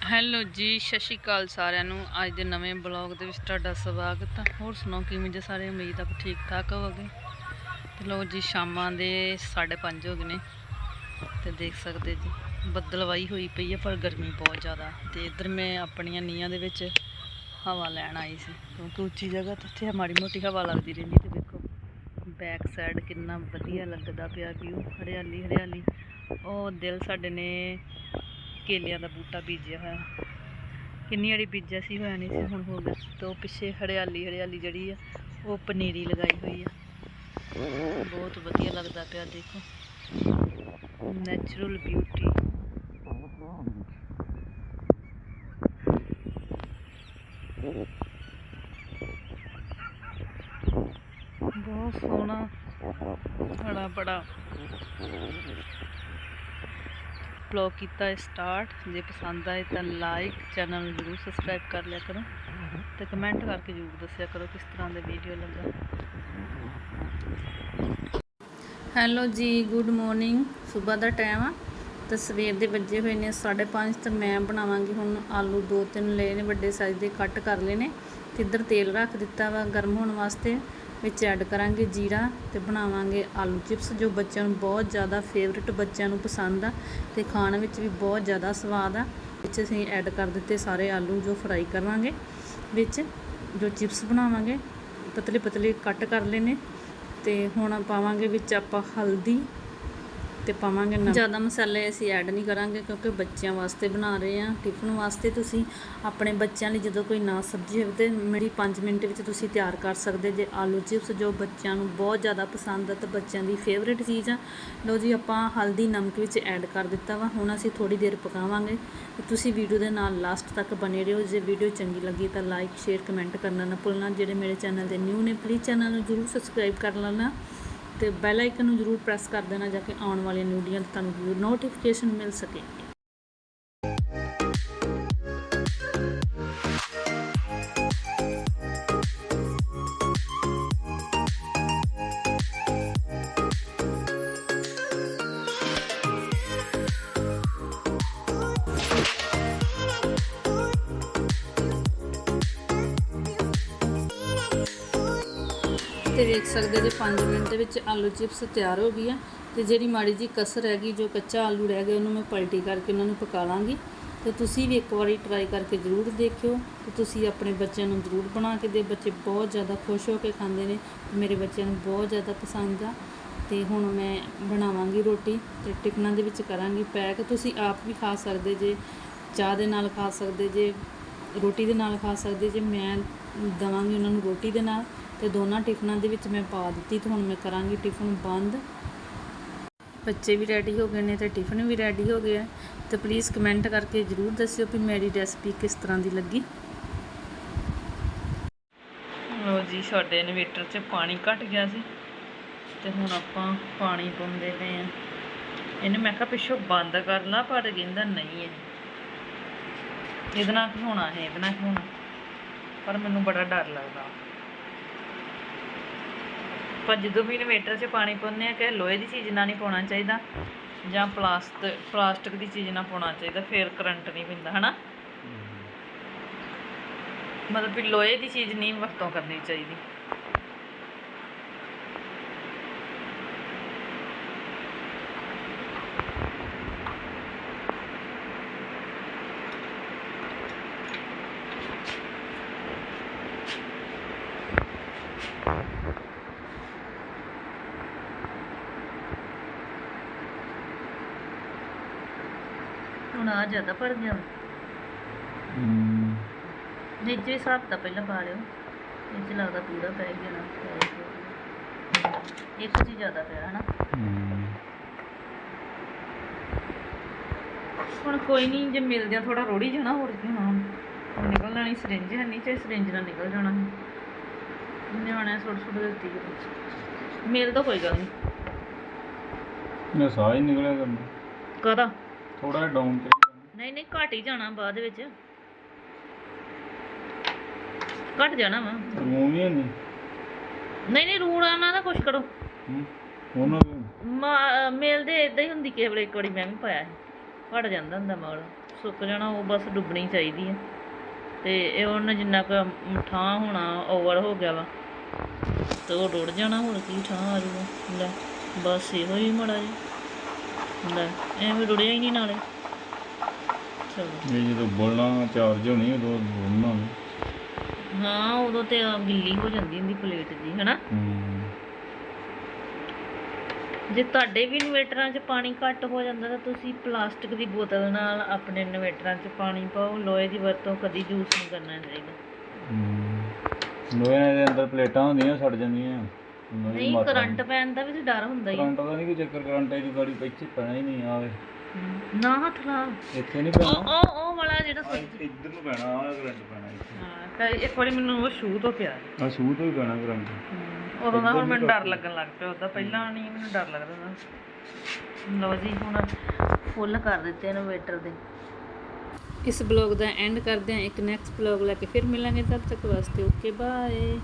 Hello ਜੀ, ਸਤਿ ਸ਼੍ਰੀ ਅਕਾਲ ਸਾਰਿਆਂ ਨੂੰ। ਅੱਜ ਦੇ ਨਵੇਂ ਬਲੌਗ ਦੇ ਵਿੱਚ ਤੁਹਾਡਾ ਸਵਾਗਤ ਹੈ ਹੋਰ ਸੁਣਾਓ, ਕਿਵੇਂ ਜੇ ਸਾਰੇ? ਉਮੀਦ ਆਪ ਠੀਕ ਠਾਕ ਹੋਵੋਗੇ। ਤੇ ਲੋ ਜੀ, ਸ਼ਾਮਾਂ ਦੇ 5:30 ਹੋ ਗਏ ਨੇ। ਤੇ ਦੇਖ ਸਕਦੇ ਜੀ, ਬੱਦਲਵਾਈ ਹੋਈ ਪਈ ਹੈ ਪਰ ਗਰਮੀ ਬਹੁਤ ਜ਼ਿਆਦਾ। ਤੇ ਇੱਧਰ ਮੈਂ ਆਪਣੀਆਂ ਨੀਆਂ ਦੇ ਵਿੱਚ ਹਵਾ ਲੈਣ ਆਈ ਸੀ। ਕਿਉਂਕਿ ਉੱਚੀ ਜਗ੍ਹਾ ਤੇ ਇੱਥੇ ਮਾੜੀ ਮੋਟੀ ਹਵਾ ਲੱਗਦੀ ਰਹਿੰਦੀ ਤੇ ਦੇਖੋ ਬੈਕ ਸਾਈਡ ਕਿੰਨਾ ਵਧੀਆ ਲੱਗਦਾ ਪਿਆ ਵਿਊ ਹਰਿਆਲੀ ਹਰਿਆਲੀ। ਉਹ ਦਿਲ ਸਾਡੇ ਨੇ ਕੇਲਿਆਂ ਦਾ ਬੂਟਾ ਬੀਜਿਆ ਹੋਇਆ। ਕਿੰਨੀ ਵਾਰੀ ਬੀਜਿਆ ਸੀ ਹੋਇਆ ਨਹੀਂ ਸੀ, ਹੁਣ ਹੋ ਗਿਆ ਤੇ ਉਹ ਪਿੱਛੇ ਹਰਿਆਲੀ ਹਰਿਆਲੀ ਜਿਹੜੀ ਆ, ਉਹ ਪਨੀਰੀ ਲਗਾਈ ਹੋਈ ਆ। ਬਹੁਤ ਵਧੀਆ ਲੱਗਦਾ ਪਿਆ, ਦੇਖੋ। ਨੈਚੁਰਲ ਬਿਊਟੀ ਬਹੁਤ ਸੋਹਣਾ ਬੜਾ ਬੜਾ ਵਲੌਗ ਕੀਤਾ ਹੈ ਸਟਾਰਟ ਜੇ ਪਸੰਦ ਆਏ ਤਾਂ ਲਾਈਕ ਚੈਨਲ ਨੂੰ ਜਰੂਰ ਸਬਸਕ੍ਰਾਈਬ ਕਰ ਲਿਆ ਕਰੋ ਤੇ ਕਮੈਂਟ ਕਰਕੇ ਜਰੂਰ ਦੱਸਿਆ ਕਰੋ ਕਿਸ ਤਰ੍ਹਾਂ ਦਾ ਵੀਡੀਓ ਲੱਗਾ। ਹੈਲੋ ਜੀ ਗੁੱਡ ਮਾਰਨਿੰਗ ਸਵੇਰ ਦਾ ਟਾਈਮ ਆ। ਤੇ ਸਵੇਰ ਦੇ ਵੱਜੇ ਹੋਏ ਨੇ 5:30 ਤੇ ਮੈਂ ਬਣਾਵਾਂਗੀ ਹੁਣ ਆਲੂ ਦੋ ਤਿੰਨ ਲਏ ਨੇ, ਵੱਡੇ ਸਾਈਜ਼ ਦੇ ਕੱਟ ਕਰ ਲਏ ਨੇ। ਤੇ ਇੱਧਰ ਤੇਲ ਰੱਖ ਦਿੱਤਾ ਵਾ ਗਰਮ ਹੋਣ ਵਾਸਤੇ। ਵਿੱਚ ਐਡ ਕਰਾਂਗੇ ਜੀਰਾ ਤੇ ਬਣਾਵਾਂਗੇ ਆਲੂ ਚਿਪਸ, ਜੋ ਬੱਚਿਆਂ ਨੂੰ ਬਹੁਤ ਜ਼ਿਆਦਾ ਫੇਵਰਿਟ ਬੱਚਿਆਂ ਨੂੰ ਪਸੰਦ ਆ ਤੇ ਖਾਣ ਵਿੱਚ ਵੀ ਬਹੁਤ ਜ਼ਿਆਦਾ ਸਵਾਦ ਆ। ਵਿੱਚ ਅਸੀਂ ਐਡ ਕਰ ਦਿੱਤੇ ਸਾਰੇ ਆਲੂ ਜੋ ਫਰਾਈ ਕਰਾਂਗੇ। ਵਿੱਚ ਜੋ ਚਿਪਸ ਬਣਾਵਾਂਗੇ ਪਤਲੇ ਪਤਲੇ ਕੱਟ ਕਰ ਲਏ ਨੇ ਤੇ ਹੁਣ ਪਾਵਾਂਗੇ ਵਿੱਚ ਆਪਾਂ ਹਲਦੀ ਤੇ ਪਾਵਾਂਗੇ ਨਮਕ ਜ਼ਿਆਦਾ ਮਸਾਲੇ ਅਸੀਂ ਐਡ ਨਹੀਂ ਕਰਾਂਗੇ ਕਿਉਂਕਿ ਬੱਚਿਆਂ ਵਾਸਤੇ ਬਣਾ ਰਹੇ ਆ ਟਿਫਨ ਵਾਸਤੇ ਤੁਸੀਂ ਆਪਣੇ ਬੱਚਿਆਂ ਲਈ ਜਦੋਂ ਕੋਈ ਨਾ ਸਬਜ਼ੀ ਹੋਵੇ ਤੇ ਮੇਰੀ 5 ਮਿੰਟ ਵਿੱਚ ਤੁਸੀਂ ਤਿਆਰ ਕਰ ਸਕਦੇ ਜੇ ਆਲੂ ਚਿਪਸ ਜੋ ਬੱਚਿਆਂ ਨੂੰ ਬਹੁਤ ਜ਼ਿਆਦਾ ਪਸੰਦ ਆ ਤੇ ਬੱਚਿਆਂ ਦੀ ਫੇਵਰੇਟ ਚੀਜ਼ ਆ। ਲਓ ਜੀ, ਆਪਾਂ ਹਲਦੀ ਨਮਕ ਵਿੱਚ ਐਡ ਕਰ ਦਿੱਤਾ ਵਾ। ਹੁਣ ਅਸੀਂ ਥੋੜੀ ਦੇਰ ਪਕਾਵਾਂਗੇ। ਤੇ ਤੁਸੀਂ ਵੀਡੀਓ ਦੇ ਨਾਲ ਲਾਸਟ ਤੱਕ ਬਨੇ ਰਹੋ। ਜੇ ਵੀਡੀਓ ਚੰਗੀ ਲੱਗੀ ਤਾਂ ਲਾਈਕ ਸ਼ੇਅਰ ਕਮੈਂਟ ਕਰਨਾ ਨਾ ਭੁੱਲਣਾ। ਜਿਹੜੇ ਮੇਰੇ ਚੈਨਲ ਦੇ ਨਿਊ ਨੇ ਪਲੀਜ਼ ਚੈਨਲ ਨੂੰ ਜਰੂਰ ਸਬਸਕ੍ਰਾਈਬ ਕਰ ਲੈਣਾ। ਤੇ ਬੈਲ ਆਈਕਨ ਨੂੰ ਜਰੂਰ ਪ੍ਰੈਸ ਕਰ ਦੇਣਾ ਜਾਂ ਕਿ ਆਉਣ ਵਾਲੀਆਂ ਵੀਡੀਓਆਂ ਦੀ ਤੁਹਾਨੂੰ ਜ਼ਰੂਰ ਨੋਟੀਫਿਕੇਸ਼ਨ ਮਿਲ ਸਕੇ। ਤੇ ਵੇਖ ਸਕਦੇ ਜੇ 5 ਮਿੰਟ ਦੇ ਵਿੱਚ ਆਲੂ ਚਿਪਸ ਤਿਆਰ ਹੋ ਗਈ ਆ, ਤੇ ਜਿਹੜੀ ਮਾੜੀ ਜੀ ਕਸਰ ਹੈਗੀ ਜੋ ਕੱਚਾ ਆਲੂ ਰਹਿ ਗਿਆ, ਉਹਨੂੰ ਮੈਂ ਪਲਟੀ ਕਰਕੇ ਉਹਨਾਂ ਨੂੰ ਪਕਾ ਲਾਂਗੀ। ਤੇ ਤੁਸੀਂ ਵੀ ਇੱਕ ਵਾਰੀ ਟਰਾਈ ਕਰਕੇ ਜ਼ਰੂਰ ਦੇਖਿਓ ਤੇ ਤੁਸੀਂ ਆਪਣੇ ਬੱਚਿਆਂ ਨੂੰ ਜ਼ਰੂਰ ਬਣਾ ਕੇ ਦੇ ਬੱਚੇ ਬਹੁਤ ਜ਼ਿਆਦਾ ਖੁਸ਼ ਹੋ ਕੇ ਖਾਂਦੇ ਨੇ ਮੇਰੇ ਬੱਚਿਆਂ ਨੂੰ ਬਹੁਤ ਜ਼ਿਆਦਾ ਪਸੰਦ ਆ। ਤੇ ਹੁਣ ਮੈਂ ਬਣਾਵਾਂਗੀ ਰੋਟੀ ਤੇ ਟਿਫਨਾਂ ਦੇ ਵਿੱਚ ਕਰਾਂਗੀ ਪੈਕ। ਤੁਸੀਂ ਆਪ ਵੀ ਖਾ ਸਕਦੇ ਜੇ, ਚਾਹ ਦੇ ਨਾਲ ਖਾ ਸਕਦੇ ਜੇ, ਰੋਟੀ ਦੇ ਨਾਲ ਖਾ ਸਕਦੇ ਜੇ। ਮੈਂ ਦਵਾਂਗੀ ਉਹਨਾਂ ਨੂੰ ਰੋਟੀ ਦੇ ਨਾਲ। ਤੇ ਦੋਨਾਂ ਟਿਫਨਾਂ ਦੇ ਵਿੱਚ ਮੈਂ ਪਾ ਦਿੱਤੀ ਤੇ ਹੁਣ ਮੈਂ ਕਰਾਂਗੀ ਟਿਫਨ ਬੰਦ। ਬੱਚੇ ਵੀ ਰੈਡੀ ਹੋ ਗਏ ਨੇ ਤੇ ਟਿਫਨ ਵੀ ਰੈਡੀ ਹੋ ਗਿਆ ਤੇ ਪਲੀਜ਼ ਕਮੈਂਟ ਕਰਕੇ ਜਰੂਰ ਦੱਸਿਓ ਵੀ ਮੇਰੀ ਰੈਸਪੀ ਕਿਸ ਤਰ੍ਹਾਂ ਦੀ ਲੱਗੀ। ਲੋ ਜੀ, ਸਾਡੇ ਇਨਵੇਟਰ 'ਚ ਪਾਣੀ ਘਟ ਗਿਆ ਸੀ। ਤੇ ਹੁਣ ਆਪਾਂ ਪਾਣੀ ਪਾਉਂਦੇ ਪਏ ਆ। ਇਹਨੂੰ ਮੈਂ ਕਿਹਾ ਪਿੱਛੋਂ ਬੰਦ ਕਰ ਲਾ, ਪਰ ਕਹਿੰਦਾ ਨਹੀਂ ਹੈ ਇਹਦੇ ਨਾਲ ਹੋਣਾ ਹੈ ਇਹਦੇ ਨਾਲ ਹੋਣਾ। ਪਰ ਮੈਨੂੰ ਬੜਾ ਡਰ ਲੱਗਦਾ। ਪਰ ਜਦੋਂ ਵੀ ਇਨਵੇਟਰ 'ਚ ਪਾਣੀ ਪਾਉਂਦੇ ਆ ਕਿ ਲੋਹੇ ਦੀ ਚੀਜ਼ ਨਾਲ ਨਹੀਂ ਪਾਉਣਾ ਚਾਹੀਦਾ ਜਾਂ ਪਲਾਸਟ, ਪਲਾਸਟਿਕ ਦੀ ਚੀਜ਼ ਨਾਲ ਪਾਉਣਾ ਚਾਹੀਦਾ, ਫਿਰ ਕਰੰਟ ਨਹੀਂ ਪੈਂਦਾ, ਹਨਾ? ਮਤਲਬ ਵੀ ਲੋਹੇ ਦੀ ਚੀਜ਼ ਨਹੀਂ ਵਰਤੋਂ ਕਰਨੀ ਚਾਹੀਦੀ। ਹੁਣ ਆ ਜ਼ਿਆਦਾ ਭਰ ਗਿਆ। ਵਾ। ਵਿੱਚ ਵੀ ਹਿਸਾਬ ਤਾਂ ਪਹਿਲਾਂ ਪਾ ਲਿਓ। ਇਹ 'ਚ ਲੱਗਦਾ ਪੂਰਾ ਪੈ ਗਿਆ ਨਾ ਇੱਕ ਚੀਜ਼ ਜ਼ਿਆਦਾ ਪਿਆ ਹਨਾ? ਹੁਣ ਕੋਈ ਨਹੀਂ ਜੇ ਮਿਲ ਗਿਆ ਥੋੜਾ ਰੋੜੀ ਜਾਣਾ ਹੋਰ ਕੀ ਹੋਣਾ। ਹੁਣ ਹੁਣ ਨਿਕਲ ਜਾਣੀ ਸਿਰਿੰਜ ਹੈ ਨਹੀਂ ਚਾਹੇ ਸਿਰਿੰਜ ਨਾਲ ਨਿਕਲ ਜਾਣਾ। ਨਿਆਣਿਆਂ ਸੁੱਟ ਸੁੱਟ ਦਿੱਤੀ। ਮਿਲ ਤਾਂ ਕੋਈ ਗੱਲ ਨਹੀਂ ਨਾ ਸਾਹ ਹੀ ਨਿਕਲਿਆ ਕਰਨਾ। ਕਦਾ ਥੋੜਾ ਡਾਊਨ ਤੇ। ਨਹੀਂ ਨਹੀਂ ਘਟ ਹੀ ਜਾਣਾ ਬਾਅਦ ਵਿੱਚ। ਘਟ ਜਾਣਾ ਵਾ। ਰੂਮ ਨਹੀਂ। ਨਹੀਂ ਨਹੀਂ ਰੂੜਾ ਨਾ ਦਾ ਕੁਛ ਕਰੋ। ਹੂੰ ਉਹਨਾਂ ਦੇ ਮਾ- ਮੇਲ ਦੇ ਇਦਾਂ ਹੀ ਹੁੰਦੀ ਕਿਸੇ ਵੇਲੇ ਇੱਕ ਵਾਰੀ ਮੈਂ ਵੀ ਪਾਇਆ ਸੀ। ਘਟ ਜਾਂਦਾ ਹੁੰਦਾ ਮੌਲ ਸੁੱਕ ਜਾਣਾ ਉਹ ਬਸ ਡੁੱਬਣੀ ਚਾਹੀਦੀ ਹੈ ਤੇ ਇਹ ਉਹਨਾਂ ਜਿੰਨਾ ਕੁ ਠਾਂ ਹੋਣਾ ਓਵਰ ਹੋ ਗਿਆ ਵਾ। ਤੇ ਉਹ ਰੁੜ ਜਾਣਾ ਹੋਰ ਕੀ ਠਾਂ ਆ ਲੈ ਬਸ ਇਹੋ ਹੀ ਮੜਾ ਜੀ ਲੈ ਐਵੇਂ ਰੁੜਿਆ ਹੀ ਨਹੀਂ ਨਾਲੇ। ਚਲੋ। ਇਹ ਜਦੋਂ ਬੋਲਣਾ ਚਾਰਜ ਹੋਣੀ ਉਦੋਂ ਬੋਲਣਾ ਨਹੀਂ ਹਾਂ ਉਦੋਂ ਤੇ ਆ ਗਿੱਲੀ ਹੋ ਜਾਂਦੀ ਹੁੰਦੀ ਪਲੇਟ ਜੀ ਹਨਾ? ਹੂੰ। ਜੇ ਤੁਹਾਡੇ ਵੀ ਇਨਵੇਟਰਾਂ 'ਚ ਪਾਣੀ ਘੱਟ ਹੋ ਜਾਂਦਾ ਤਾਂ ਤੁਸੀਂ ਪਲਾਸਟਿਕ ਦੀ ਬੋਤਲ ਨਾਲ ਆਪਣੇ ਇਨਵੇਟਰਾਂ 'ਚ ਪਾਣੀ ਪਾਓ। ਲੋਹੇ ਦੀ ਵਰਤੋਂ ਕਦੀ ਯੂਜ਼ ਨਹੀਂ ਕਰਨਾ ਚਾਹੀਦਾ। ਹੂੰ। ਲੋਹੇ ਦੇ ਅੰਦਰ ਪਲੇਟਾਂ ਹੁੰਦੀਆਂ ਸੜ ਜਾਂਦੀਆਂ। ਨਹੀਂ ਕਰੰਟ ਪੈਣ ਦਾ ਵੀ ਤਾਂ ਡਰ ਹੁੰਦਾ ਹੀ। ਕਰੰਟ ਦਾ ਨਹੀਂ ਕੋਈ ਚੱਕਰ ਕਰੰਟ ਦੀ ਗਾੜੀ ਪਿੱਛੇ ਪੈਣਾ ਹੀ ਨਹੀਂ ਆਵੇ। ਹਮ, ਨਾ ਹੱਥ ਲਾ। ਇੱਥੇ ਨਹੀਂ ਉਹ ਪੈਣਾ। ਉਹ ਉਹ ਵਾਲਾ ਜਿਹੜਾ ਆਹ ਸੁੱਚ। ਇੱਧਰ ਨੂੰ ਪੈਣਾ ਆਹ ਕਰੰਟ ਪੈਣਾ ਇੱਥੇ। ਹਾਂ ਕਈ ਇੱਕ ਵਾਰੀ ਮੈਨੂੰ ਉਹ ਸ਼ੂ ਤੋਂ ਪਿਆ ਆ ਸ਼ੂ ਤੋਂ ਹੀ ਪੈਣਾ ਕਰੰਟ। ਹਮ, ਉਦੋਂ ਦਾ ਹੁਣ ਮੈਨੂੰ ਡਰ ਲੱਗਣ ਲੱਗ ਪਿਆ ਉਹਦਾ ਪਹਿਲਾਂ ਨਹੀਂ ਮੈਨੂੰ ਡਰ ਲੱਗਦਾ ਸੀ ਲਓ ਜੀ ਹੁਣ ਫੁੱਲ ਕਰ ਦਿੱਤੇ ਇਨਵੇਟਰ ਦੇ। ਇਸ ਬਲੌਗ ਦਾ ਐਂਡ ਕਰਦੇ ਹਾਂ ਇੱਕ ਨੈਕਸਟ ਬਲੌਗ ਲੈ ਕੇ ਫਿਰ ਮਿਲਾਂਗੇ ਤਦ ਤੱਕ ਵਾਸਤੇ ਓਕੇ ਬਾਏ।